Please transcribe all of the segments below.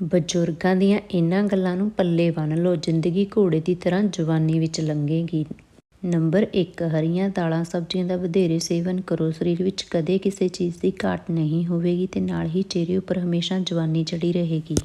ਬਜ਼ੁਰਗਾਂ ਦੀਆਂ ਇਹਨਾਂ ਗੱਲਾਂ ਨੂੰ ਪੱਲੇ ਬੰਨ੍ਹ ਲਓ। ਜ਼ਿੰਦਗੀ ਘੋੜੇ ਦੀ ਤਰ੍ਹਾਂ ਜਵਾਨੀ ਵਿੱਚ ਲੰਘੇਗੀ। ਨੰਬਰ 1 ਹਰੀਆਂ ਦਾਲਾਂ ਸਬਜ਼ੀਆਂ ਦਾ ਵਧੇਰੇ ਸੇਵਨ ਕਰੋ। ਸਰੀਰ ਵਿੱਚ ਕਦੇ ਕਿਸੇ ਚੀਜ਼ ਦੀ ਘਾਟ ਨਹੀਂ ਹੋਵੇਗੀ ਤੇ ਨਾਲ ਹੀ ਚਿਹਰੇ ਉੱਪਰ ਹਮੇਸ਼ਾ ਜਵਾਨੀ ਚੜੀ ਰਹੇਗੀ।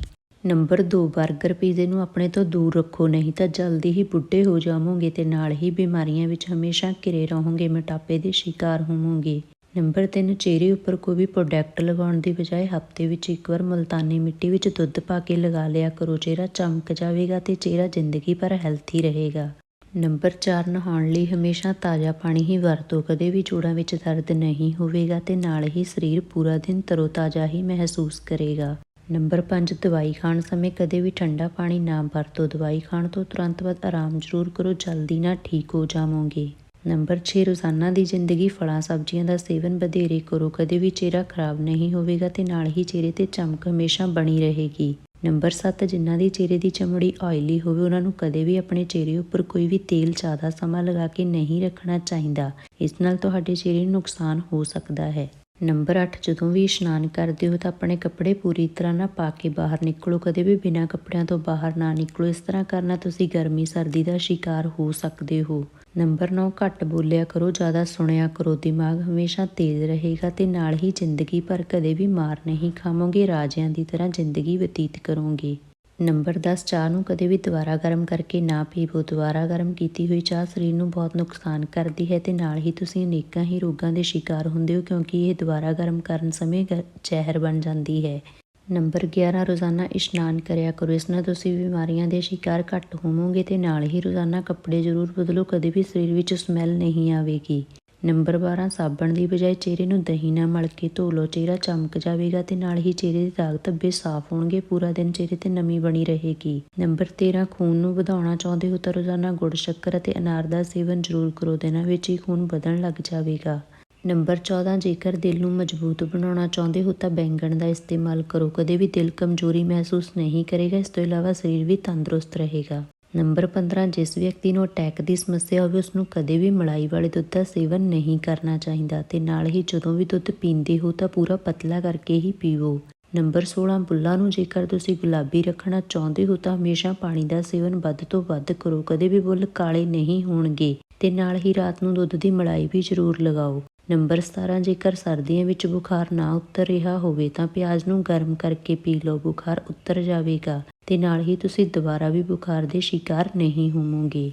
ਨੰਬਰ 2 버ਗਰ ਪੀਜ਼ੇ ਨੂੰ ਆਪਣੇ ਤੋਂ ਦੂਰ ਰੱਖੋ, ਨਹੀਂ ਤਾਂ ਜਲਦੀ ਹੀ ਬੁੱਢੇ ਹੋ ਜਾਵੋਗੇ ਤੇ ਨਾਲ ਹੀ ਬਿਮਾਰੀਆਂ ਵਿੱਚ ਹਮੇਸ਼ਾ ਘਿਰੇ ਰਹੋਗੇ, ਮੋਟਾਪੇ ਦੇ ਸ਼ਿਕਾਰ ਹੋਵੋਗੇ। ਨੰਬਰ 3 ਚਿਹਰੇ ਉੱਪਰ ਕੋਈ ਵੀ ਪ੍ਰੋਡਕਟ ਲਗਾਉਣ ਦੀ ਬਜਾਏ ਹਫ਼ਤੇ ਵਿੱਚ ਇੱਕ ਵਾਰ ਮੁਲਤਾਨੀ ਮਿੱਟੀ ਵਿੱਚ ਦੁੱਧ ਪਾ ਕੇ ਲਗਾ ਲਿਆ ਕਰੋ। ਚਿਹਰਾ ਚਮਕ ਜਾਵੇਗਾ ਤੇ ਚਿਹਰਾ ਜ਼ਿੰਦਗੀ ਭਰ ਹੈਲਥੀ ਰਹੇਗਾ। ਨੰਬਰ 4 ਨਹਾਉਣ ਲਈ ਹਮੇਸ਼ਾ ਤਾਜ਼ਾ ਪਾਣੀ ਹੀ ਵਰਤੋ। ਕਦੇ ਵੀ ਜੋੜਾਂ ਵਿੱਚ ਦਰਦ ਨਹੀਂ ਹੋਵੇਗਾ ਤੇ ਨਾਲ ਹੀ ਸਰੀਰ ਪੂਰਾ ਦਿਨ ਤਰੋਤਾਜ਼ਾ ਹੀ ਮਹਿਸੂਸ ਕਰੇਗਾ। ਨੰਬਰ 5 ਦਵਾਈ ਖਾਣ ਸਮੇਂ ਕਦੇ ਵੀ ਠੰਡਾ ਪਾਣੀ ਨਾ ਵਰਤੋ। ਦਵਾਈ ਖਾਣ ਤੋਂ ਤੁਰੰਤ ਬਾਅਦ ਆਰਾਮ ਜ਼ਰੂਰ ਕਰੋ। ਜਲਦੀ ਨਾਲ ਠੀਕ ਹੋ ਜਾਵੋਗੇ। ਨੰਬਰ 6 ਰੋਜ਼ਾਨਾ ਦੀ ਜ਼ਿੰਦਗੀ, ਫਲਾਂ, ਸਬਜ਼ੀਆਂ ਦਾ ਸੇਵਨ, ਵਧੇਰੇ ਕਰੋ। ਕਦੇ ਵੀ ਚਿਹਰਾ ਖਰਾਬ ਨਹੀਂ ਹੋਵੇਗਾ ਤੇ ਨਾਲ ਹੀ ਚਿਹਰੇ ਤੇ ਚਮਕ ਹਮੇਸ਼ਾ ਬਣੀ ਰਹੇਗੀ। ਨੰਬਰ 7 ਜਿਨ੍ਹਾਂ ਦੀ ਚਿਹਰੇ ਦੀ ਚਮੜੀ ਆਇਲੀ ਹੋਵੇ, ਉਹਨਾਂ ਨੂੰ ਕਦੇ ਵੀ ਆਪਣੇ ਚਿਹਰੇ ਉੱਪਰ ਕੋਈ ਵੀ ਤੇਲ ਜ਼ਿਆਦਾ ਸਮਾਂ ਲਗਾ ਕੇ ਨਹੀਂ ਰੱਖਣਾ ਚਾਹੀਦਾ। ਇਸ ਨਾਲ ਤੁਹਾਡੇ ਚਿਹਰੇ ਨੂੰ ਨੁਕਸਾਨ ਹੋ ਸਕਦਾ ਹੈ। ਨੰਬਰ 8 ਜਦੋਂ ਵੀ ਇਸ਼ਨਾਨ ਕਰਦੇ ਹੋ ਤਾਂ ਆਪਣੇ ਕੱਪੜੇ ਪੂਰੀ ਤਰ੍ਹਾਂ ਨਾ ਪਾ ਕੇ ਬਾਹਰ ਨਿਕਲੋ। ਕਦੇ ਵੀ ਬਿਨਾਂ ਕੱਪੜਿਆਂ ਤੋਂ ਬਾਹਰ ਨਾ ਨਿਕਲੋ। ਇਸ ਤਰ੍ਹਾਂ ਕਰਨਾ ਤੁਸੀਂ ਗਰਮੀ, ਸਰਦੀ ਦਾ ਸ਼ਿਕਾਰ ਹੋ ਸਕਦੇ ਹੋ। ਨੰਬਰ 9 ਘੱਟ ਬੋਲਿਆ ਕਰੋ, ਜ਼ਿਆਦਾ ਸੁਣਿਆ ਕਰੋ, ਦਿਮਾਗ ਹਮੇਸ਼ਾ ਤੇਜ਼ ਰਹੇਗਾ ਤੇ ਨਾਲ ਹੀ ਜ਼ਿੰਦਗੀ ਭਰ ਕਦੇ ਵੀ ਮਾਰ ਨਹੀਂ ਖਾਵੋਗੇ, ਰਾਜਿਆਂ ਦੀ ਤਰ੍ਹਾਂ ਜ਼ਿੰਦਗੀ ਬਤੀਤ ਕਰੋਗੇ। ਨੰਬਰ 10 ਚਾਹ ਨੂੰ ਕਦੇ ਵੀ ਦੁਬਾਰਾ ਗਰਮ ਕਰਕੇ ਨਾ ਪੀਵੋ। ਦੁਬਾਰਾ ਗਰਮ ਕੀਤੀ ਹੋਈ ਚਾਹ ਸਰੀਰ ਨੂੰ ਬਹੁਤ ਨੁਕਸਾਨ ਕਰਦੀ ਹੈ ਤੇ ਨਾਲ ਹੀ ਤੁਸੀਂ ਅਨੇਕਾਂ ਹੀ ਰੋਗਾਂ ਦੇ ਸ਼ਿਕਾਰ ਹੁੰਦੇ ਹੋ ਕਿਉਂਕਿ ਇਹ ਦੁਬਾਰਾ ਗਰਮ ਕਰਨ ਸਮੇਂ ਗ- ਜ਼ਹਿਰ ਬਣ ਜਾਂਦੀ ਹੈ। ਨੰਬਰ 11 ਰੋਜ਼ਾਨਾ ਇਸ਼ਨਾਨ ਕਰਿਆ ਕਰੋ। ਇਸ ਨਾਲ ਤੁਸੀਂ ਬਿਮਾਰੀਆਂ ਦੇ ਸ਼ਿਕਾਰ ਘੱਟ ਹੋਵੋਗੇ ਤੇ ਨਾਲ ਹੀ ਰੋਜ਼ਾਨਾ ਕੱਪੜੇ ਜ਼ਰੂਰ ਬਦਲੋ, ਕਦੇ ਵੀ ਸਰੀਰ ਵਿੱਚ ਸਮੈਲ ਨਹੀਂ ਆਵੇਗੀ। ਨੰਬਰ 12 ਸਾਬਣ ਦੀ ਬਜਾਏ ਚਿਹਰੇ ਨੂੰ ਦਹੀਂ ਨਾਲ ਮਲ ਕੇ ਧੋ ਲਓ। ਚਿਹਰਾ ਚਮਕ ਜਾਵੇਗਾ ਤੇ ਨਾਲ ਹੀ ਚਿਹਰੇ ਦੇ ਦਾਗ ਧੱਬੇ ਸਾਫ਼ ਹੋਣਗੇ। ਪੂਰਾ ਦਿਨ ਚਿਹਰੇ ਤੇ ਨਮੀ ਬਣੀ ਰਹੇਗੀ। ਨੰਬਰ 13 ਖੂਨ ਨੂੰ ਵਧਾਉਣਾ ਚਾਹੁੰਦੇ ਹੋ ਤਾਂ ਰੋਜ਼ਾਨਾ ਗੁੜ, ਸ਼ੱਕਰ ਅਤੇ ਅਨਾਰ ਦਾ ਸੇਵਨ ਜ਼ਰੂਰ ਕਰੋ। ਦਿਨਾਂ ਵਿੱਚ ਹੀ ਖੂਨ ਵਧਣ ਲੱਗ ਜਾਵੇਗਾ। ਨੰਬਰ 14 ਜੇਕਰ ਦਿਲ ਨੂੰ ਮਜ਼ਬੂਤ ਬਣਾਉਣਾ ਚਾਹੁੰਦੇ ਹੋ ਤਾਂ ਬੈਂਗਣ ਦਾ ਇਸਤੇਮਾਲ ਕਰੋ। ਕਦੇ ਵੀ ਦਿਲ ਕਮਜ਼ੋਰੀ ਮਹਿਸੂਸ ਨਹੀਂ ਕਰੇਗਾ, ਇਸ ਤੋਂ ਇਲਾਵਾ ਸਰੀਰ ਵੀ ਤੰਦਰੁਸਤ ਰਹੇਗਾ। ਨੰਬਰ 15 ਜਿਸ ਵਿਅਕਤੀ ਨੂੰ ਅਟੈਕ ਦੀ ਸਮੱਸਿਆ ਹੋਵੇ ਉਸ ਨੂੰ ਕਦੇ ਵੀ ਮਲਾਈ ਵਾਲੇ ਦੁੱਧ ਦਾ ਸੇਵਨ ਨਹੀਂ ਕਰਨਾ ਚਾਹੀਦਾ ਤੇ ਨਾਲ ਹੀ ਜਦੋਂ ਵੀ ਦੁੱਧ ਪੀਂਦੇ ਹੋ ਤਾਂ ਪੂਰਾ ਪਤਲਾ ਕਰਕੇ ਹੀ ਪੀਵੋ। ਨੰਬਰ 16 ਬੁੱਲਾਂ ਨੂੰ ਜੇਕਰ ਤੁਸੀਂ ਗੁਲਾਬੀ ਰੱਖਣਾ ਚਾਹੁੰਦੇ ਹੋ ਤਾਂ ਹਮੇਸ਼ਾ ਪਾਣੀ ਦਾ ਸੇਵਨ ਵੱਧ ਤੋਂ ਵੱਧ ਕਰੋ। ਕਦੇ ਵੀ ਬੁੱਲ ਕਾਲੇ ਨਹੀਂ ਹੋਣਗੇ ਤੇ ਨਾਲ ਹੀ ਰਾਤ ਨੂੰ ਦੁੱਧ ਦੀ ਮਲਾਈ ਵੀ ਜ਼ਰੂਰ ਲਗਾਓ। ਨੰਬਰ 17 ਜੇਕਰ ਸਰਦੀਆਂ ਵਿੱਚ ਬੁਖਾਰ ਨਾ ਉਤਰ ਰਿਹਾ ਹੋਵੇ ਤਾਂ ਪਿਆਜ਼ ਨੂੰ ਗਰਮ ਕਰਕੇ ਪੀ ਲਓ, ਬੁਖਾਰ ਉਤਰ ਜਾਵੇਗਾ ਤੇ ਨਾਲ ਹੀ ਤੁਸੀਂ ਦੁਬਾਰਾ ਵੀ ਬੁਖਾਰ ਦੇ ਸ਼ਿਕਾਰ ਨਹੀਂ ਹੋਵੋਗੇ।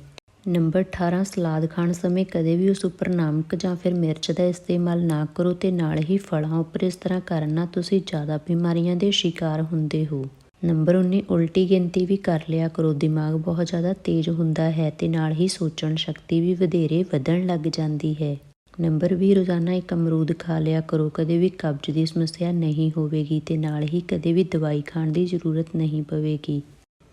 ਨੰਬਰ 18 ਸਲਾਦ ਖਾਣ ਸਮੇਂ ਕਦੇ ਵੀ ਉਸ ਉੱਪਰ ਨਮਕ ਜਾਂ ਫਿਰ ਮਿਰਚ ਦਾ ਇਸਤੇਮਾਲ ਨਾ ਕਰੋ ਤੇ ਨਾਲ ਹੀ ਫਲਾਂ ਉੱਪਰ ਇਸ ਤਰ੍ਹਾਂ ਕਰਨ ਨਾਲ ਤੁਸੀਂ ਜ਼ਿਆਦਾ ਬਿਮਾਰੀਆਂ ਦੇ ਸ਼ਿਕਾਰ ਹੁੰਦੇ ਹੋ। ਨੰਬਰ 19 ਉਲਟੀ ਗਿਣਤੀ ਵੀ ਕਰ ਲਿਆ ਕਰੋ, ਦਿਮਾਗ ਬਹੁਤ ਜ਼ਿਆਦਾ ਤੇਜ਼ ਹੁੰਦਾ ਹੈ ਤੇ ਨਾਲ ਹੀ ਸੋਚਣ ਸ਼ਕਤੀ ਵੀ ਵਧੇਰੇ ਵਧਣ ਲੱਗ ਜਾਂਦੀ ਹੈ। ਨੰਬਰ 20 ਰੋਜ਼ਾਨਾ ਇੱਕ ਅਮਰੂਦ ਖਾ ਲਿਆ ਕਰੋ, ਕਦੇ ਵੀ ਕਬਜ਼ ਦੀ ਸਮੱਸਿਆ ਨਹੀਂ ਹੋਵੇਗੀ ਤੇ ਨਾਲ ਹੀ ਕਦੇ ਵੀ ਦਵਾਈ ਖਾਣ ਦੀ ਜ਼ਰੂਰਤ ਨਹੀਂ ਪਵੇਗੀ।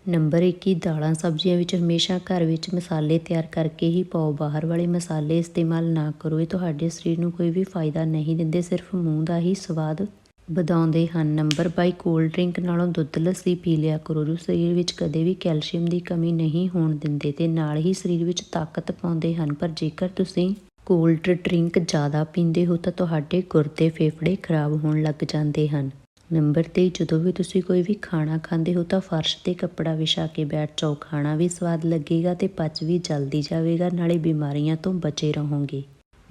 ਨੰਬਰ 21 ਦਾਲਾਂ ਸਬਜ਼ੀਆਂ ਵਿੱਚ ਹਮੇਸ਼ਾ ਘਰ ਵਿੱਚ ਮਸਾਲੇ ਤਿਆਰ ਕਰਕੇ ਹੀ ਪਾਓ। ਬਾਹਰ ਵਾਲੇ ਮਸਾਲੇ ਇਸਤੇਮਾਲ ਨਾ ਕਰੋ, ਇਹ ਤੁਹਾਡੇ ਸਰੀਰ ਨੂੰ ਕੋਈ ਵੀ ਫਾਇਦਾ ਨਹੀਂ ਦਿੰਦੇ, ਸਿਰਫ ਮੂੰਹ ਦਾ ਹੀ ਸਵਾਦ ਵਧਾਉਂਦੇ ਹਨ। ਨੰਬਰ 22 ਕੋਲਡ ਡਰਿੰਕ ਨਾਲੋਂ ਦੁੱਧ ਲੱਸੀ ਪੀ ਲਿਆ ਕਰੋ। ਜੋ ਸਰੀਰ ਵਿੱਚ ਕਦੇ ਵੀ ਕੈਲਸ਼ੀਅਮ ਦੀ ਕਮੀ ਨਹੀਂ ਹੋਣ ਦਿੰਦੇ ਤੇ ਨਾਲ ਹੀ ਸਰੀਰ ਵਿੱਚ ਤਾਕਤ ਪਾਉਂਦੇ ਹਨ। ਪਰ ਜੇਕਰ ਤੁਸੀਂ ਕੋਲਡ ਡਰਿੰਕ ਜ਼ਿਆਦਾ ਪੀਂਦੇ ਹੋ ਤਾਂ ਤੁਹਾਡੇ ਗੁਰਦੇ ਫੇਫੜੇ ਖਰਾਬ ਹੋਣ ਲੱਗ ਜਾਂਦੇ ਹਨ। ਨੰਬਰ 23 ਜਦੋਂ ਵੀ ਤੁਸੀਂ ਕੋਈ ਵੀ ਖਾਣਾ ਖਾਂਦੇ ਹੋ ਤਾਂ ਫਰਸ਼ ਤੇ ਕੱਪੜਾ ਵਿਛਾ ਕੇ ਬੈਠ ਜਾਓ। ਖਾਣਾ ਵੀ ਸਵਾਦ ਲੱਗੇਗਾ ਤੇ ਪਚ ਵੀ ਜਲਦੀ ਜਾਵੇਗਾ, ਨਾਲੇ ਬਿਮਾਰੀਆਂ ਤੋਂ ਬਚੇ ਰਹੋਗੇ।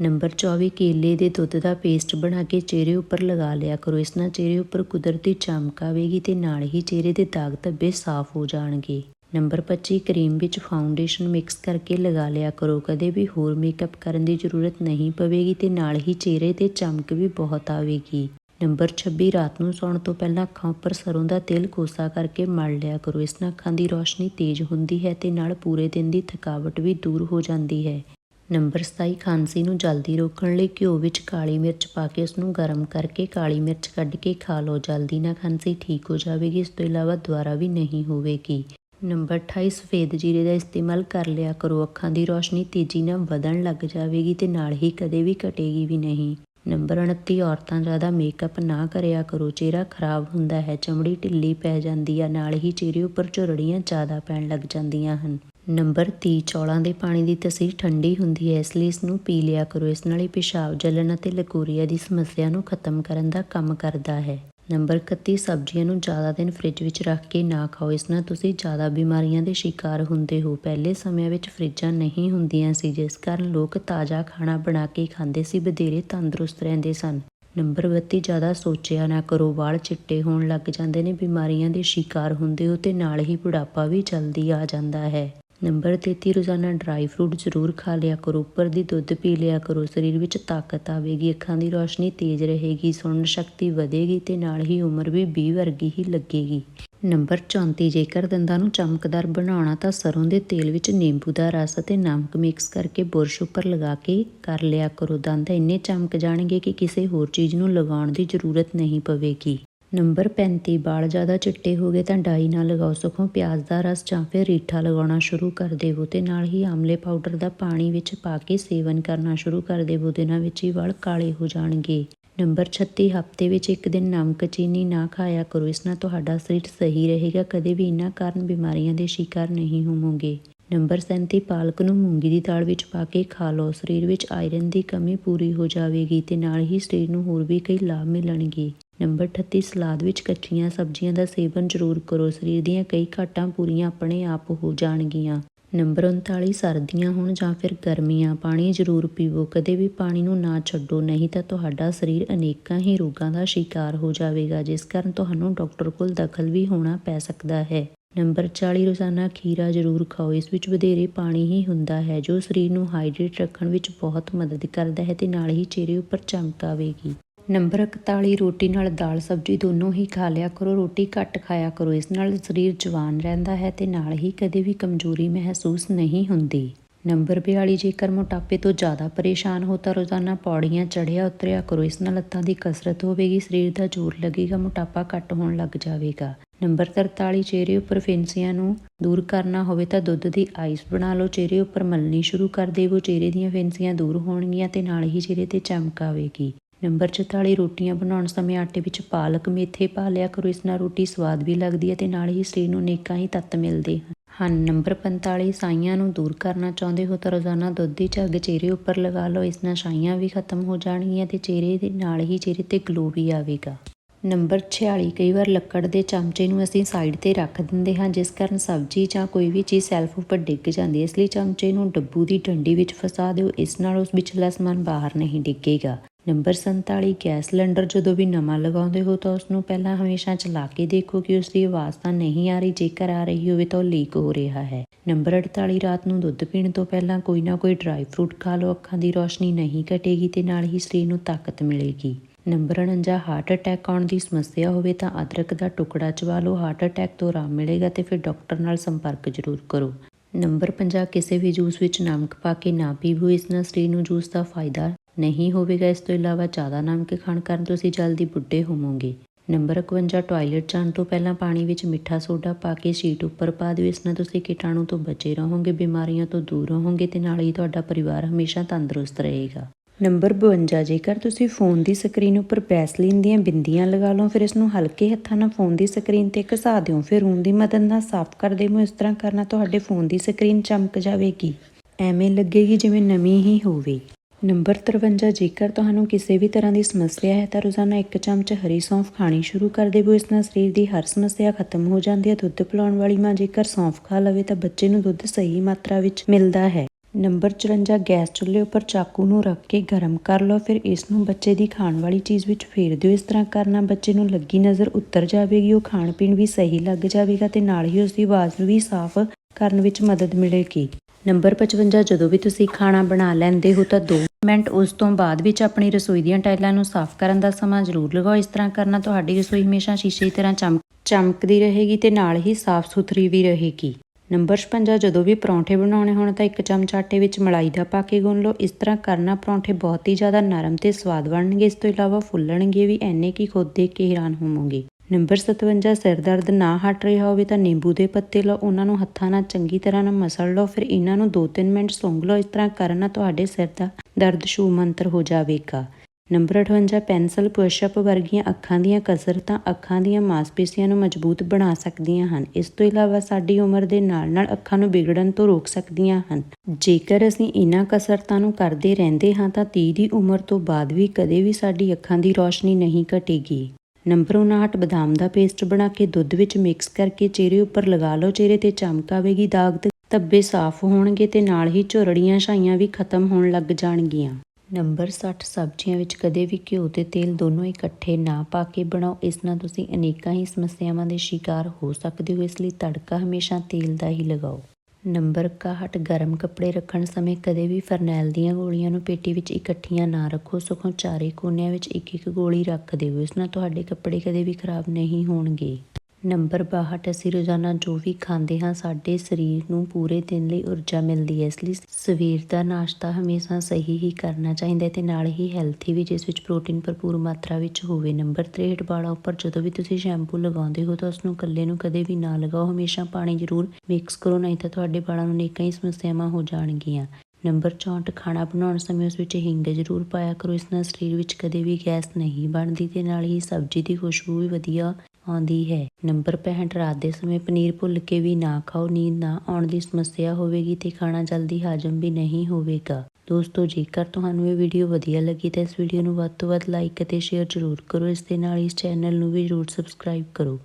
ਨੰਬਰ 24 ਕੇਲੇ ਦੇ ਦੁੱਧ ਦਾ ਪੇਸਟ ਬਣਾ ਕੇ ਚਿਹਰੇ ਉੱਪਰ ਲਗਾ ਲਿਆ ਕਰੋ। ਇਸ ਨਾਲ ਚਿਹਰੇ ਉੱਪਰ ਕੁਦਰਤੀ ਚਮਕ ਆਵੇਗੀ ਤੇ ਨਾਲ ਹੀ ਚਿਹਰੇ ਦੇ ਦਾਗ ਧੱਬੇ ਸਾਫ਼ ਹੋ ਜਾਣਗੇ। ਨੰਬਰ 25 ਕਰੀਮ ਵਿੱਚ ਫਾਊਂਡੇਸ਼ਨ ਮਿਕਸ ਕਰਕੇ ਲਗਾ ਲਿਆ ਕਰੋ। ਕਦੇ ਵੀ ਹੋਰ ਮੇਕਅਪ ਕਰਨ ਦੀ ਜ਼ਰੂਰਤ ਨਹੀਂ ਪਵੇਗੀ ਤੇ ਨਾਲ ਹੀ ਚਿਹਰੇ ਤੇ ਚਮਕ ਵੀ ਬਹੁਤ ਆਵੇਗੀ। ਨੰਬਰ 26 ਰਾਤ ਨੂੰ ਸੌਣ ਤੋਂ ਪਹਿਲਾਂ ਅੱਖਾਂ ਉੱਪਰ ਸਰੋਂ ਦਾ ਤੇਲ ਕੋਸਾ ਕਰਕੇ ਮਲ ਲਿਆ ਕਰੋ। ਇਸ ਨਾਲ ਅੱਖਾਂ ਦੀ ਰੋਸ਼ਨੀ ਤੇਜ਼ ਹੁੰਦੀ ਹੈ ਤੇ ਨਾਲ ਪੂਰੇ ਦਿਨ ਦੀ ਥਕਾਵਟ ਵੀ ਦੂਰ ਹੋ ਜਾਂਦੀ ਹੈ। ਨੰਬਰ 27 ਖਾਂਸੀ ਨੂੰ ਜਲਦੀ ਰੋਕਣ ਲਈ ਘਿਓ ਵਿੱਚ ਕਾਲੀ ਮਿਰਚ ਪਾ ਕੇ ਉਸ ਨੂੰ ਗਰਮ ਕਰਕੇ ਕਾਲੀ ਮਿਰਚ ਕੱਢ ਕੇ ਖਾ ਲਓ। ਜਲਦੀ ਨਾਲ ਖਾਂਸੀ ਠੀਕ ਹੋ ਜਾਵੇਗੀ, ਇਸ ਤੋਂ ਇਲਾਵਾ ਦੁਬਾਰਾ ਵੀ ਨਹੀਂ ਹੋਵੇਗੀ। ਨੰਬਰ 28 ਸਫੇਦ ਜੀਰੇ ਦਾ ਇਸਤੇਮਾਲ ਕਰ ਲਿਆ ਕਰੋ। ਅੱਖਾਂ ਦੀ ਰੋਸ਼ਨੀ ਤੇਜ਼ੀ ਨਾਲ ਵਧਣ ਲੱਗ ਜਾਵੇਗੀ ਤੇ ਨਾਲ ਹੀ ਕਦੇ ਵੀ ਘਟੇਗੀ ਵੀ ਨਹੀਂ। ਨੰਬਰ 29 ਔਰਤਾਂ ਜ਼ਿਆਦਾ ਮੇਕਅਪ ਨਾ ਕਰਿਆ ਕਰੋ। ਚਿਹਰਾ ਖਰਾਬ ਹੁੰਦਾ ਹੈ, ਚਮੜੀ ਢਿੱਲੀ ਪੈ ਜਾਂਦੀ ਹੈ ਨਾਲ ਹੀ ਚਿਹਰੇ ਉੱਪਰ ਝੁਰੜੀਆਂ ਜ਼ਿਆਦਾ ਪੈਣ ਲੱਗ ਜਾਂਦੀਆਂ ਹਨ। ਨੰਬਰ 30 ਚੌਲਾਂ ਦੇ ਪਾਣੀ ਦੀ ਤਸੀਰ ਠੰਡੀ ਹੁੰਦੀ ਹੈ, ਇਸ ਲਈ ਇਸ ਨੂੰ ਪੀ ਲਿਆ ਕਰੋ। ਇਸ ਨਾਲ ਹੀ ਪਿਸ਼ਾਬ ਜਲਣ ਅਤੇ ਲਕੂਰੀਆ ਦੀ ਸਮੱਸਿਆ ਨੂੰ ਖਤਮ ਕਰਨ ਦਾ ਕੰਮ ਕਰਦਾ ਹੈ। ਨੰਬਰ 31 ਸਬਜ਼ੀਆਂ ਨੂੰ ਜ਼ਿਆਦਾ ਦਿਨ ਫ੍ਰਿਜ ਵਿੱਚ ਰੱਖ ਕੇ ਨਾ ਖਾਓ। ਇਸ ਨਾਲ ਤੁਸੀਂ ਜ਼ਿਆਦਾ ਬਿਮਾਰੀਆਂ ਦੇ ਸ਼ਿਕਾਰ ਹੁੰਦੇ ਹੋ। ਪਹਿਲੇ ਸਮਿਆਂ ਵਿੱਚ ਫ੍ਰਿਜਾਂ ਨਹੀਂ ਹੁੰਦੀਆਂ ਸੀ, ਜਿਸ ਕਾਰਨ ਲੋਕ ਤਾਜ਼ਾ ਖਾਣਾ ਬਣਾ ਕੇ ਖਾਂਦੇ ਸੀ, ਵਧੇਰੇ ਤੰਦਰੁਸਤ ਰਹਿੰਦੇ ਸਨ। ਨੰਬਰ 32 ਜ਼ਿਆਦਾ ਸੋਚਿਆ ਨਾ ਕਰੋ। ਵਾਲ ਚਿੱਟੇ ਹੋਣ ਲੱਗ ਜਾਂਦੇ ਨੇ, ਬਿਮਾਰੀਆਂ ਦੇ ਸ਼ਿਕਾਰ ਹੁੰਦੇ ਹੋ ਤੇ ਨਾਲ ਹੀ ਬੁਢਾਪਾ ਵੀ ਜਲਦੀ ਆ ਜਾਂਦਾ ਹੈ। ਨੰਬਰ 33 ਰੋਜ਼ਾਨਾ ਡਰਾਈ ਫਰੂਟ ਜ਼ਰੂਰ ਖਾ ਲਿਆ ਕਰੋ, ਉੱਪਰ ਦੀ ਦੁੱਧ ਪੀ ਲਿਆ ਕਰੋ, ਸਰੀਰ ਵਿੱਚ ਤਾਕਤ ਆਵੇਗੀ, ਅੱਖਾਂ ਦੀ ਰੋਸ਼ਨੀ ਤੇਜ਼ ਰਹੇਗੀ, ਸੁਣਨ ਸ਼ਕਤੀ ਵਧੇਗੀ ਤੇ ਨਾਲ ਹੀ ਉਮਰ ਵੀ 20 ਵਰਗੀ ਹੀ ਲੱਗੇਗੀ। ਨੰਬਰ 34 ਜੇਕਰ ਦੰਦਾਂ ਨੂੰ ਚਮਕਦਾਰ ਬਣਾਉਣਾ ਤਾਂ ਸਰੋਂ ਦੇ ਤੇਲ ਵਿੱਚ ਨਿੰਬੂ ਦਾ ਰਸ ਅਤੇ ਨਮਕ ਮਿਕਸ ਕਰਕੇ ਬੁਰਸ਼ ਉੱਪਰ ਲਗਾ ਕੇ ਕਰ ਲਿਆ ਕਰੋ। ਦੰਦ ਇੰਨੇ ਚਮਕ ਜਾਣਗੇ ਕਿ ਕਿਸੇ ਹੋਰ ਚੀਜ਼ ਨੂੰ ਲਗਾਉਣ ਦੀ ਜ਼ਰੂਰਤ ਨਹੀਂ ਪਵੇਗੀ। ਨੰਬਰ 35 ਵਾਲ ਜ਼ਿਆਦਾ ਚਿੱਟੇ ਹੋ ਗਏ ਤਾਂ ਡਾਈ ਨਾ ਲਗਾਓ, ਸਗੋਂ ਪਿਆਜ਼ ਦਾ ਰਸ ਜਾਂ ਫਿਰ ਰੀਠਾ ਲਗਾਉਣਾ ਸ਼ੁਰੂ ਕਰ ਦੇਵੋ ਤੇ ਨਾਲ ਹੀ ਆਮਲੇ ਪਾਊਡਰ ਦਾ ਪਾਣੀ ਵਿੱਚ ਪਾ ਕੇ ਸੇਵਨ ਕਰਨਾ ਸ਼ੁਰੂ ਕਰ ਦੇਵੋ, ਦਿਨਾਂ ਵਿੱਚ ਹੀ ਵਾਲ ਕਾਲੇ ਹੋ ਜਾਣਗੇ। ਨੰਬਰ 36 ਹਫ਼ਤੇ ਵਿੱਚ ਇੱਕ ਦਿਨ ਨਮਕ, ਚੀਨੀ ਨਾ ਖਾਇਆ ਕਰੋ, ਇਸ ਨਾਲ ਤੁਹਾਡਾ ਸਰੀਰ ਸਹੀ ਰਹੇਗਾ, ਕਦੇ ਵੀ ਇਹਨਾਂ ਕਾਰਨ ਬਿਮਾਰੀਆਂ ਦੇ ਸ਼ਿਕਾਰ ਨਹੀਂ ਹੋਵੋਗੇ। ਨੰਬਰ 37 ਪਾਲਕ ਨੂੰ ਮੂੰਗੀ ਦੀ ਦਾਲ ਵਿੱਚ ਪਾ ਕੇ ਖਾ ਲਓ, ਸਰੀਰ ਵਿੱਚ ਆਇਰਨ ਦੀ ਕਮੀ ਪੂਰੀ ਹੋ ਜਾਵੇਗੀ ਤੇ ਨਾਲ ਹੀ ਸਰੀਰ ਨੂੰ ਹੋਰ ਵੀ ਕਈ ਲਾਭ ਮਿਲਣਗੇ। ਨੰਬਰ 38 ਸਲਾਦ ਵਿੱਚ ਕੱਚੀਆਂ ਸਬਜ਼ੀਆਂ ਦਾ ਸੇਵਨ ਜ਼ਰੂਰ ਕਰੋ, ਸਰੀਰ ਦੀਆਂ ਕਈ ਘਾਟਾਂ ਪੂਰੀਆਂ ਆਪਣੇ ਆਪ ਹੋ ਜਾਣਗੀਆਂ। ਨੰਬਰ 39 ਸਰਦੀਆਂ ਹੋਣ ਜਾਂ ਫਿਰ ਗਰਮੀਆਂ, ਪਾਣੀ ਜ਼ਰੂਰ ਪੀਵੋ, ਕਦੇ ਵੀ ਪਾਣੀ ਨੂੰ ਨਾ ਛੱਡੋ, ਨਹੀਂ ਤਾਂ ਤੁਹਾਡਾ ਸਰੀਰ ਅਨੇਕਾਂ ਹੀ ਰੋਗਾਂ ਦਾ ਸ਼ਿਕਾਰ ਹੋ ਜਾਵੇਗਾ, ਜਿਸ ਕਾਰਨ ਤੁਹਾਨੂੰ ਡਾਕਟਰ ਕੋਲ ਦਖਲ ਵੀ ਹੋਣਾ ਪੈ ਸਕਦਾ ਹੈ। ਨੰਬਰ 40 ਰੋਜ਼ਾਨਾ ਖੀਰਾ ਜ਼ਰੂਰ ਖਾਓ, ਇਸ ਵਿੱਚ ਵਧੇਰੇ ਪਾਣੀ ਹੀ ਹੁੰਦਾ ਹੈ, ਜੋ ਸਰੀਰ ਨੂੰ ਹਾਈਡਰੇਟ ਰੱਖਣ ਵਿੱਚ ਬਹੁਤ ਮਦਦ ਕਰਦਾ ਹੈ ਤੇ ਨਾਲ ਹੀ ਚਿਹਰੇ ਉੱਪਰ ਚਮਕ ਆਵੇਗੀ। ਨੰਬਰ 41 ਰੋਟੀ ਨਾਲ ਦਾਲ, ਸਬਜ਼ੀ ਦੋਨੋਂ ਹੀ ਖਾ ਲਿਆ ਕਰੋ, ਰੋਟੀ ਘੱਟ ਖਾਇਆ ਕਰੋ, ਇਸ ਨਾਲ ਸਰੀਰ ਜਵਾਨ ਰਹਿੰਦਾ ਹੈ ਤੇ ਨਾਲ ਹੀ ਕਦੇ ਵੀ ਕਮਜ਼ੋਰੀ ਮਹਿਸੂਸ ਨਹੀਂ ਹੁੰਦੀ। ਨੰਬਰ 42 ਜੇਕਰ ਮੋਟਾਪੇ ਤੋਂ ਜ਼ਿਆਦਾ ਪਰੇਸ਼ਾਨ ਹੋ ਤਾਂ ਰੋਜ਼ਾਨਾ ਪੌੜੀਆਂ ਚੜ੍ਹਿਆ ਉਤਰਿਆ ਕਰੋ, ਇਸ ਨਾਲ ਲੱਤਾਂ ਦੀ ਕਸਰਤ ਹੋਵੇਗੀ, ਸਰੀਰ ਦਾ ਜ਼ੋਰ ਲੱਗੇਗਾ, ਮੋਟਾਪਾ ਘੱਟ ਹੋਣ ਲੱਗ ਜਾਵੇਗਾ। ਨੰਬਰ 43 ਚਿਹਰੇ ਉੱਪਰ ਫਿੰਸੀਆਂ ਨੂੰ ਦੂਰ ਕਰਨਾ ਹੋਵੇ ਤਾਂ ਦੁੱਧ ਦੀ ਆਈਸ ਬਣਾ ਲਓ, ਚਿਹਰੇ ਉੱਪਰ ਮਲਣੀ ਸ਼ੁਰੂ ਕਰ ਦੇਵੋ, ਚਿਹਰੇ ਦੀਆਂ ਫਿੰਸੀਆਂ ਦੂਰ ਹੋਣਗੀਆਂ ਤੇ ਨਾਲ ਹੀ ਚਿਹਰੇ ਤੇ ਚਮਕ ਆਵੇਗੀ। ਨੰਬਰ 44 ਰੋਟੀਆਂ ਬਣਾਉਣ ਸਮੇਂ ਆਟੇ ਵਿੱਚ ਪਾਲਕ, ਮੇਥੇ ਪਾ ਲਿਆ ਕਰੋ। ਇਸ ਨਾਲ ਰੋਟੀ ਸਵਾਦ ਵੀ ਲੱਗਦੀ ਹੈ ਤੇ ਨਾਲ ਹੀ ਸਰੀਰ ਨੂੰ ਨੇਕਾਂ ਹੀ ਤੱਤ ਮਿਲਦੇ ਹਨ। ਨੰਬਰ 45 ਸਾਈਆਂ ਨੂੰ ਦੂਰ ਕਰਨਾ ਚਾਹੁੰਦੇ ਹੋ ਤਾਂ ਰੋਜ਼ਾਨਾ ਦੁੱਧ ਦੀ ਝੱਗ ਚਿਹਰੇ ਉੱਪਰ ਲਗਾ ਲਓ। ਇਸ ਨਾਲ ਸਾਈਆਂ ਵੀ ਖਤਮ ਹੋ ਜਾਣਗੀਆਂ ਤੇ ਚਿਹਰੇ ਦੇ ਨਾਲ ਹੀ ਚਿਹਰੇ ਤੇ ਗਲੋ ਵੀ ਆਵੇਗਾ। ਨੰਬਰ 46 ਕਈ ਵਾਰ ਲੱਕੜ ਦੇ ਚਮਚੇ ਨੂੰ ਅਸੀਂ ਸਾਈਡ ਤੇ ਰੱਖ ਦਿੰਦੇ ਹਾਂ, ਜਿਸ ਕਾਰਨ ਸਬਜ਼ੀ ਜਾਂ ਕੋਈ ਵੀ ਚੀਜ਼ ਸੈਲਫ ਉੱਪਰ ਡਿੱਗ ਜਾਂਦੀ ਹੈ। ਇਸ ਲਈ ਚਮਚੇ ਨੂੰ ਡੱਬੂ ਦੀ ਡੰਡੀ ਵਿੱਚ ਫਸਾ ਦਿਓ। ਇਸ ਨਾਲ ਉਸ ਵਿਚਲਾ ਸਮਾਨ ਬਾਹਰ ਨਹੀਂ ਡਿੱਗੇਗਾ। ਨੰਬਰ 47 ਗੈਸ ਸਿਲੰਡਰ ਜਦੋਂ ਵੀ ਨਵਾਂ ਲਗਾਉਂਦੇ ਹੋ ਤਾਂ ਉਸ ਨੂੰ ਪਹਿਲਾਂ ਹਮੇਸ਼ਾ ਚਲਾ ਕੇ ਦੇਖੋ ਕਿ ਉਸ ਦੀ ਆਵਾਜ਼ ਤਾਂ ਨਹੀਂ ਆ ਰਹੀ, ਜੇਕਰ ਆ ਰਹੀ ਹੋਵੇ ਤਾਂ ਉਹ ਲੀਕ ਹੋ ਰਿਹਾ ਹੈ। ਨੰਬਰ 48 ਰਾਤ ਨੂੰ ਦੁੱਧ ਪੀਣ ਤੋਂ ਪਹਿਲਾਂ ਕੋਈ ਨਾ ਕੋਈ ਡਰਾਈ ਫਰੂਟ ਖਾ ਲਓ, ਅੱਖਾਂ ਦੀ ਰੋਸ਼ਨੀ ਨਹੀਂ ਘਟੇਗੀ ਤੇ ਨਾਲ ਹੀ ਸਰੀਰ ਨੂੰ ਤਾਕਤ ਮਿਲੇਗੀ। ਨੰਬਰ 49 ਹਾਰਟ ਅਟੈਕ ਆਉਣ ਦੀ ਸਮੱਸਿਆ ਹੋਵੇ ਤਾਂ ਅਦਰਕ ਦਾ ਟੁਕੜਾ ਚਵਾ ਲਓ, ਹਾਰਟ ਅਟੈਕ ਤੋਂ ਆਰਾਮ ਮਿਲੇਗਾ ਤੇ ਫਿਰ ਡਾਕਟਰ ਨਾਲ ਸੰਪਰਕ ਜ਼ਰੂਰ ਕਰੋ। ਨੰਬਰ 50 ਕਿਸੇ ਵੀ ਜੂਸ ਵਿੱਚ ਨਮਕ ਪਾ ਕੇ ਨਾ ਪੀਵੋ, ਇਸ ਨਾਲ ਸਰੀਰ ਨੂੰ ਜੂਸ ਦਾ ਫਾਇਦਾ ਨਹੀਂ ਹੋਵੇਗਾ, ਇਸ ਤੋਂ ਇਲਾਵਾ ਜ਼ਿਆਦਾ ਨਮਕ ਖਾਣ ਕਾਰਨ ਤੁਸੀਂ ਜਲਦੀ ਬੁੱਢੇ ਹੋਵੋਗੇ। ਨੰਬਰ 51 ਟਾਇਲਟ ਜਾਣ ਤੋਂ ਪਹਿਲਾਂ ਪਾਣੀ ਵਿੱਚ ਮਿੱਠਾ ਸੋਡਾ ਪਾ ਕੇ ਸ਼ੀਟ ਉੱਪਰ ਪਾ ਦਿਓ। ਇਸ ਨਾਲ ਤੁਸੀਂ ਕੀਟਾਣੂ ਤੋਂ ਬਚੇ ਰਹੋਗੇ, ਬਿਮਾਰੀਆਂ ਤੋਂ ਦੂਰ ਰਹੋਗੇ ਤੇ ਨਾਲ ਹੀ ਤੁਹਾਡਾ ਪਰਿਵਾਰ ਹਮੇਸ਼ਾ ਤੰਦਰੁਸਤ ਰਹੇਗਾ। ਨੰਬਰ 52 ਜੇਕਰ ਤੁਸੀਂ ਫੋਨ ਦੀ ਸਕਰੀਨ ਉੱਪਰ ਬੈਸਲੀਨ ਦੀਆਂ ਬਿੰਦੀਆਂ ਲਗਾ ਲਓ, ਫਿਰ ਇਸ ਨੂੰ ਹਲਕੇ ਹੱਥਾਂ ਨਾਲ ਫੋਨ ਦੀ ਸਕਰੀਨ ਤੇ ਘਸਾ ਦਿਓ। ਫਿਰ ਰੂਮ ਦੀ ਮਦਦ ਨਾਲ ਸਾਫ਼ ਕਰ ਦੇਵੋ। ਇਸ ਤਰ੍ਹਾਂ ਕਰਨਾ ਤੁਹਾਡੇ ਫੋਨ ਦੀ ਸਕਰੀਨ ਚਮਕ ਜਾਵੇਗੀ। ਐਵੇਂ ਲੱਗੇਗੀ ਜਿਵੇਂ ਨਵੀਂ ਹੀ ਹੋਵੇ। ਨੰਬਰ 53 ਜੇਕਰ ਤੁਹਾਨੂੰ ਕਿਸੇ ਵੀ ਤਰ੍ਹਾਂ ਦੀ ਸਮੱਸਿਆ ਹੈ ਤਾਂ ਰੋਜ਼ਾਨਾ ਇੱਕ ਚਮਚ ਹਰੀ ਸੌਂਫ ਖਾਣੀ ਸ਼ੁਰੂ ਕਰ ਦੇਵੋ ਇਸ ਨਾਲ ਸਰੀਰ ਦੀ ਹਰ ਸਮੱਸਿਆ ਖਤਮ ਹੋ ਜਾਂਦੀ ਹੈ। ਦੁੱਧ ਪਿਲਾਉਣ ਵਾਲੀ ਮਾਂ ਜੇਕਰ ਸੌਂਫ ਖਾ ਲਵੇ ਤਾਂ ਬੱਚੇ ਨੂੰ ਦੁੱਧ ਸਹੀ ਮਾਤਰਾ ਵਿੱਚ ਮਿਲਦਾ ਹੈ। ਨੰਬਰ 54 ਗੈਸ ਚੁੱਲ੍ਹੇ ਉੱਪਰ ਚਾਕੂ ਨੂੰ ਰੱਖ ਕੇ ਗਰਮ ਕਰ ਲਓ। ਫਿਰ ਇਸ ਨੂੰ ਬੱਚੇ ਦੀ ਖਾਣ ਵਾਲੀ ਚੀਜ਼ ਵਿੱਚ ਫੇਰ ਦਿਓ। ਇਸ ਤਰ੍ਹਾਂ ਕਰਨਾ ਬੱਚੇ ਨੂੰ ਲੱਗੀ ਨਜ਼ਰ ਉੱਤਰ ਜਾਵੇਗੀ, ਉਹ ਖਾਣ ਪੀਣ ਵੀ ਸਹੀ ਲੱਗ ਜਾਵੇਗਾ ਤੇ ਨਾਲ ਹੀ ਉਸ ਦੀ ਆਵਾਜ਼ ਵੀ ਸਾਫ਼ ਕਰਨ ਵਿੱਚ ਮਦਦ ਮਿਲੇਗੀ। ਨੰਬਰ 55 ਜਦੋਂ ਵੀ ਤੁਸੀਂ ਖਾਣਾ ਬਣਾ ਲੈਂਦੇ ਹੋ ਤਾਂ 2 ਮਿੰਟ ਉਸ ਤੋਂ ਬਾਅਦ ਵਿੱਚ ਆਪਣੀ ਰਸੋਈ ਦੀਆਂ ਟਾਈਲਾਂ ਨੂੰ ਸਾਫ਼ ਕਰਨ ਦਾ ਸਮਾਂ ਜ਼ਰੂਰ ਲਗਾਓ। ਇਸ ਤਰ੍ਹਾਂ ਕਰਨਾ ਤੁਹਾਡੀ ਰਸੋਈ ਹਮੇਸ਼ਾ ਸ਼ੀਸ਼ੇ ਦੀ ਤਰ੍ਹਾਂ ਚਮਕ ਚਮਕਦੀ ਰਹੇਗੀ ਤੇ ਨਾਲ ਹੀ ਸਾਫ਼ ਸੁਥਰੀ ਵੀ ਰਹੇਗੀ। ਨੰਬਰ 56 ਜਦੋਂ ਵੀ ਪਰੌਂਠੇ ਬਣਾਉਣੇ ਹੋਣ ਤਾਂ ਇੱਕ ਚਮਚ ਆਟੇ ਵਿੱਚ ਮਲਾਈ ਦਾ ਪਾ ਕੇ ਗੁੰਨ ਲਓ। ਇਸ ਤਰ੍ਹਾਂ ਕਰਨਾ ਪਰੌਂਠੇ ਬਹੁਤ ਹੀ ਜ਼ਿਆਦਾ ਨਰਮ ਤੇ ਸਵਾਦ ਬਣਨਗੇ। ਇਸ ਤੋਂ ਇਲਾਵਾ ਫੁੱਲਣਗੇ ਵੀ ਐਨੇ ਕਿ ਖੁਦ ਦੇਖ ਕੇ ਹੈਰਾਨ ਹੋਵੋਗੇ। ਨੰਬਰ 57 ਸਿਰ ਦਰਦ ਨਾ ਹਟ ਰਿਹਾ ਹੋਵੇ ਤਾਂ ਨਿੰਬੂ ਦੇ ਪੱਤੇ ਲਓ, ਉਹਨਾਂ ਨੂੰ ਹੱਥਾਂ ਨਾਲ ਚੰਗੀ ਤਰ੍ਹਾਂ ਨਾਲ ਮਸਲ ਲਓ, ਫਿਰ ਇਹਨਾਂ ਨੂੰ 2-3 ਮਿੰਟ ਸੁੰਘ ਲਓ, ਇਸ ਤਰ੍ਹਾਂ ਕਰਨ ਨਾਲ ਤੁਹਾਡੇ ਸਿਰ ਦਾ ਦਰਦ ਛੂ ਮੰਤਰ ਹੋ ਜਾਵੇਗਾ। ਨੰਬਰ 58 ਪੈਨਸਲ, ਪੁਸ਼ਅਪ ਵਰਗੀਆਂ ਅੱਖਾਂ ਦੀਆਂ ਕਸਰਤਾਂ ਅੱਖਾਂ ਦੀਆਂ ਮਾਸਪੇਸ਼ੀਆਂ ਨੂੰ ਮਜ਼ਬੂਤ ਬਣਾ ਸਕਦੀਆਂ ਹਨ। ਇਸ ਤੋਂ ਇਲਾਵਾ ਸਾਡੀ ਉਮਰ ਦੇ ਨਾਲ-ਨਾਲ ਅੱਖਾਂ ਨੂੰ ਵਿਗੜਨ ਤੋਂ ਰੋਕ ਸਕਦੀਆਂ ਹਨ। ਜੇਕਰ ਅਸੀਂ ਇਹਨਾਂ ਕਸਰਤਾਂ ਨੂੰ ਕਰਦੇ ਰਹਿੰਦੇ ਹਾਂ ਤਾਂ 30 ਦੀ ਉਮਰ ਤੋਂ ਬਾਅਦ ਵੀ ਕਦੇ ਵੀ ਸਾਡੀ ਅੱਖਾਂ ਦੀ ਰੋਸ਼ਨੀ ਨਹੀਂ ਘਟੇਗੀ। ਨੰਬਰ 59 ਬਦਾਮ ਦਾ ਪੇਸਟ ਬਣਾ ਕੇ ਦੁੱਧ ਵਿੱਚ ਮਿਕਸ ਕਰਕੇ ਚਿਹਰੇ ਉੱਪਰ ਲਗਾ ਲਓ। ਚਿਹਰੇ ਤੇ ਚਮਕ ਆਵੇਗੀ, ਦਾਗ ਧੱਬੇ ਸਾਫ਼ ਹੋਣਗੇ ਤੇ ਨਾਲ ਹੀ ਝੁਰੜੀਆਂ ਛਾਈਆਂ ਵੀ ਖਤਮ ਹੋਣ ਲੱਗ ਜਾਣਗੀਆਂ। ਨੰਬਰ 60 ਸਬਜ਼ੀਆਂ ਵਿੱਚ ਕਦੇ ਵੀ ਘਿਓ ਤੇ ਤੇਲ ਦੋਨੋਂ ਇਕੱਠੇ ਨਾ ਪਾ ਕੇ ਬਣਾਓ। ਇਸ ਨਾਲ ਤੁਸੀਂ ਅਨੇਕਾਂ ਹੀ ਸਮੱਸਿਆਵਾਂ ਦੇ ਸ਼ਿਕਾਰ ਹੋ ਸਕਦੇ ਹੋ। ਇਸ ਲਈ ਤੜਕਾ ਹਮੇਸ਼ਾ ਤੇਲ ਦਾ ਹੀ ਲਗਾਓ। ਨੰਬਰ 61 ਗਰਮ ਕੱਪੜੇ ਰੱਖਣ ਸਮੇਂ ਕਦੇ ਵੀ ਫਰਨੈਲ ਦੀਆਂ ਗੋਲੀਆਂ ਨੂੰ ਪੇਟੀ ਵਿੱਚ ਇਕੱਠੀਆਂ ਨਾ ਰੱਖੋ। ਸਗੋਂ ਚਾਰੇ ਕੋਨਿਆਂ ਵਿੱਚ ਇੱਕ ਇੱਕ ਗੋਲੀ ਰੱਖ ਦਿਓ। ਇਸ ਨਾਲ ਤੁਹਾਡੇ ਕੱਪੜੇ ਕਦੇ ਵੀ ਖਰਾਬ ਨਹੀਂ ਹੋਣਗੇ। ਨੰਬਰ 62 ਅਸੀਂ ਰੋਜ਼ਾਨਾ ਜੋ ਵੀ ਖਾਂਦੇ ਹਾਂ, ਸਾਡੇ ਸਰੀਰ ਨੂੰ ਪੂਰੇ ਦਿਨ ਲਈ ਊਰਜਾ ਮਿਲਦੀ ਹੈ। ਇਸ ਲਈ ਸਵੇਰ ਦਾ ਨਾਸ਼ਤਾ ਹਮੇਸ਼ਾ ਸਹੀ ਹੀ ਕਰਨਾ ਚਾਹੀਦਾ ਹੈ ਤੇ ਨਾਲ ਹੀ ਹੈਲਥੀ ਵੀ, ਜਿਸ ਵਿੱਚ ਪ੍ਰੋਟੀਨ ਭਰਪੂਰ ਮਾਤਰਾ ਵਿੱਚ ਹੋਵੇ। ਨੰਬਰ 63 ਵਾਲਾਂ ਉੱਪਰ, ਜਦੋਂ ਵੀ ਤੁਸੀਂ ਸ਼ੈਂਪੂ ਲਗਾਉਂਦੇ ਹੋ, ਤਾਂ ਉਸ ਨੂੰ ਇਕੱਲੇ ਨੂੰ ਕਦੇ ਵੀ ਨਾ ਲਗਾਓ। ਹਮੇਸ਼ਾ ਪਾਣੀ ਜ਼ਰੂਰ ਮਿਕਸ ਕਰੋ, ਨਹੀਂ ਤਾਂ ਤੁਹਾਡੇ ਵਾਲਾਂ ਨੂੰ ਅਨੇਕਾਂ ਹੀ ਸਮੱਸਿਆਵਾਂ ਹੋ ਜਾਣਗੀਆਂ। ਨੰਬਰ 64 ਖਾਣਾ ਬਣਾਉਣ ਸਮੇਂ ਉਸ ਵਿੱਚ ਹਿੰਗ ਜ਼ਰੂਰ ਪਾਇਆ ਕਰੋ। ਇਸ ਨਾਲ ਸਰੀਰ ਵਿੱਚ ਕਦੇ ਵੀ ਗੈਸ ਨਹੀਂ ਬਣਦੀ ਤੇ ਨਾਲ ਹੀ ਸਬਜ਼ੀ ਦੀ ਖੁਸ਼ਬੂ ਵੀ ਵਧੀਆ ਆਉਂਦੀ ਹੈ। ਨੰਬਰ 65 ਰਾਤ ਦੇ ਸਮੇਂ ਪਨੀਰ ਭੁੱਲ ਕੇ ਵੀ ਨਾ ਖਾਓ। ਨੀਂਦ ਨਾ ਆਉਣ ਦੀ ਸਮੱਸਿਆ ਹੋਵੇਗੀ ਤੇ ਖਾਣਾ ਜਲਦੀ ਹਾਜ਼ਮ ਵੀ ਨਹੀਂ ਹੋਵੇਗਾ। ਦੋਸਤੋ, ਜੇਕਰ ਤੁਹਾਨੂੰ ਇਹ ਵੀਡੀਓ ਵਧੀਆ ਲੱਗੀ ਤਾਂ ਇਸ ਵੀਡੀਓ ਨੂੰ ਵੱਧ ਤੋਂ ਵੱਧ ਲਾਈਕ ਅਤੇ ਸ਼ੇਅਰ ਜ਼ਰੂਰ ਕਰੋ। ਇਸ ਦੇ ਨਾਲ ਇਸ ਚੈਨਲ ਨੂੰ ਵੀ ਜ਼ਰੂਰ ਸਬਸਕ੍ਰਾਈਬ ਕਰੋ।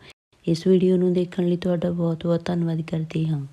ਇਸ ਵੀਡੀਓ ਨੂੰ ਦੇਖਣ ਲਈ ਤੁਹਾਡਾ ਬਹੁਤ ਬਹੁਤ ਧੰਨਵਾਦ ਕਰਦੇ ਹਾਂ।